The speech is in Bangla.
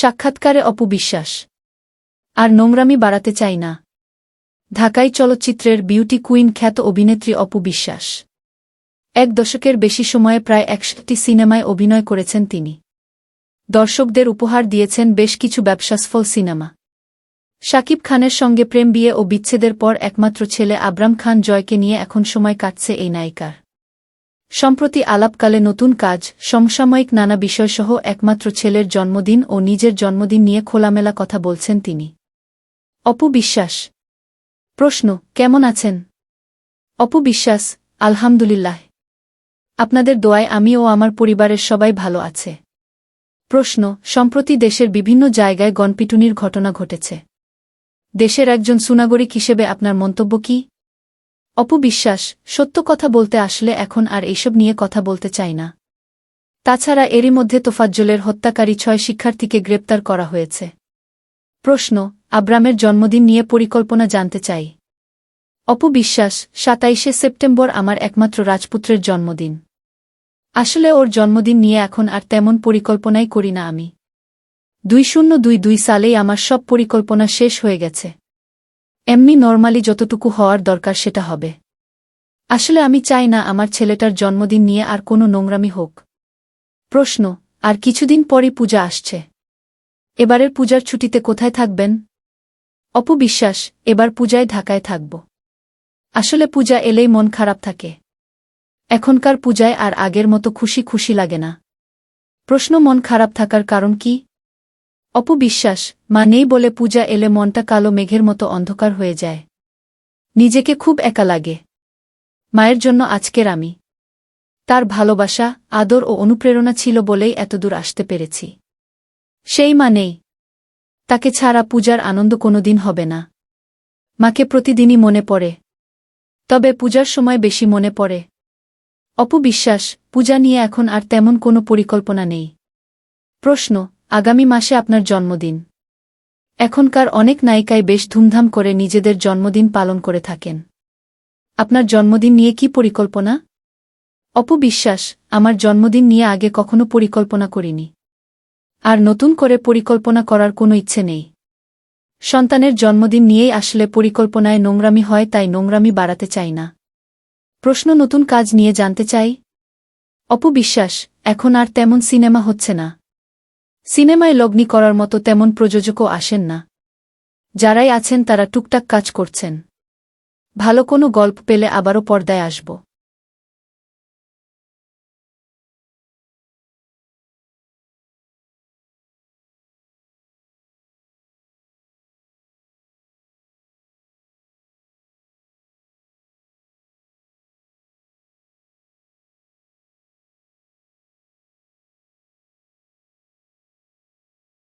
সাক্ষাৎকারে অপু বিশ্বাস আর নোংরামি বাড়াতে চাই না। ঢাকাই চলচ্চিত্রের বিউটি কুইন খ্যাত অভিনেত্রী অপু বিশ্বাস এক দশকের বেশি সময়ে প্রায় একশোটি সিনেমায় অভিনয় করেছেন তিনি। দর্শকদের উপহার দিয়েছেন বেশ কিছু ব্যবসাসফল সিনেমা। শাকিব খানের সঙ্গে প্রেম বিয়ে ও বিচ্ছেদের পর একমাত্র ছেলে আবরাম খান জয়কে নিয়ে এখন সময় কাটছে এই নায়িকার। সম্প্রতি আলাপকালে নতুন কাজ, সমসাময়িক নানা বিষয়সহ একমাত্র ছেলের জন্মদিন ও নিজের জন্মদিন নিয়ে খোলামেলা কথা বলছেন তিনি। অপু বিশ্বাস। প্রশ্ন, কেমন আছেন? অপু বিশ্বাস, আলহামদুলিল্লাহ। আপনাদের দোয়ায় আমি ও আমার পরিবারের সবাই ভালো আছে। প্রশ্ন, সম্প্রতি দেশের বিভিন্ন জায়গায় গণপিটুনির ঘটনা ঘটেছে। দেশের একজন সুনাগরিক হিসেবে আপনার মন্তব্য কি? অপু বিশ্বাস সত্য কথা বলতে আসলে এখন আর এইসব নিয়ে কথা বলতে চাই না। তাছাড়া এরই মধ্যে তোফাজ্জলের হত্যাকারী ছয় শিক্ষার্থীকে গ্রেপ্তার করা হয়েছে। প্রশ্ন, আব্রামের জন্মদিন নিয়ে পরিকল্পনা জানতে চাই। অপু বিশ্বাস সাতাইশে সেপ্টেম্বর আমার একমাত্র রাজপুত্রের জন্মদিন। আসলে ওর জন্মদিন নিয়ে এখন আর তেমন পরিকল্পনাই করি না আমি। দুই শূন্য দুই দুই সালেই আমার সব পরিকল্পনা শেষ হয়ে গেছে। এমনি নর্মালি যতটুকু হওয়ার দরকার সেটা হবে। আসলে আমি চাই না আমার ছেলেটার জন্মদিন নিয়ে আর কোনো নোংরামি হোক। প্রশ্ন, আর কিছুদিন পরই পূজা আসছে। এবারের পূজার ছুটিতে কোথায় থাকবেন? অপু বিশ্বাস, এবার পূজায় ঢাকায় থাকব। আসলে পূজা এলেই মন খারাপ থাকে। এখনকার পূজায় আর আগের মতো খুশি খুশি লাগে না। প্রশ্ন মন খারাপ থাকার কারণ কি? অপু বিশ্বাস মা নেই বলে পূজা এলে মনটা কালো মেঘের মতো অন্ধকার হয়ে যায়। নিজেকে খুব একা লাগে। মায়ের জন্য আজকের আমি। তার ভালোবাসা, আদর ও অনুপ্রেরণা ছিল বলেই এতদূর আসতে পেরেছি। সেই মা নেই। তাকে ছাড়া পূজার আনন্দ কোনোদিন হবে না। মাকে প্রতিদিনই মনে পড়ে। তবে পূজার সময় বেশি মনে পড়ে। অপু বিশ্বাস পূজা নিয়ে এখন আর তেমন কোনো পরিকল্পনা নেই। প্রশ্ন আগামী মাসে আপনার জন্মদিন। এখনকার অনেক নায়িকাই বেশ ধুমধাম করে নিজেদের জন্মদিন পালন করে থাকেন। আপনার জন্মদিন নিয়ে কি পরিকল্পনা? অপু বিশ্বাস, আমার জন্মদিন নিয়ে আগে কখনো পরিকল্পনা করিনি। আর নতুন করে পরিকল্পনা করার কোনো ইচ্ছে নেই। সন্তানের জন্মদিন নিয়েই আসলে পরিকল্পনায় নোংরামি হয়, তাই নোংরামি বাড়াতে চাই না। প্রশ্ন নতুন কাজ নিয়ে জানতে চাই? অপু বিশ্বাস, এখন আর তেমন সিনেমা হচ্ছে না। সিনেমায় লগ্নি করার মতো তেমন প্রযোজকও আসেন না। যারাই আছেন তারা টুকটাক কাজ করছেন। ভালো কোনো গল্প পেলে আবারও পর্দায় আসব।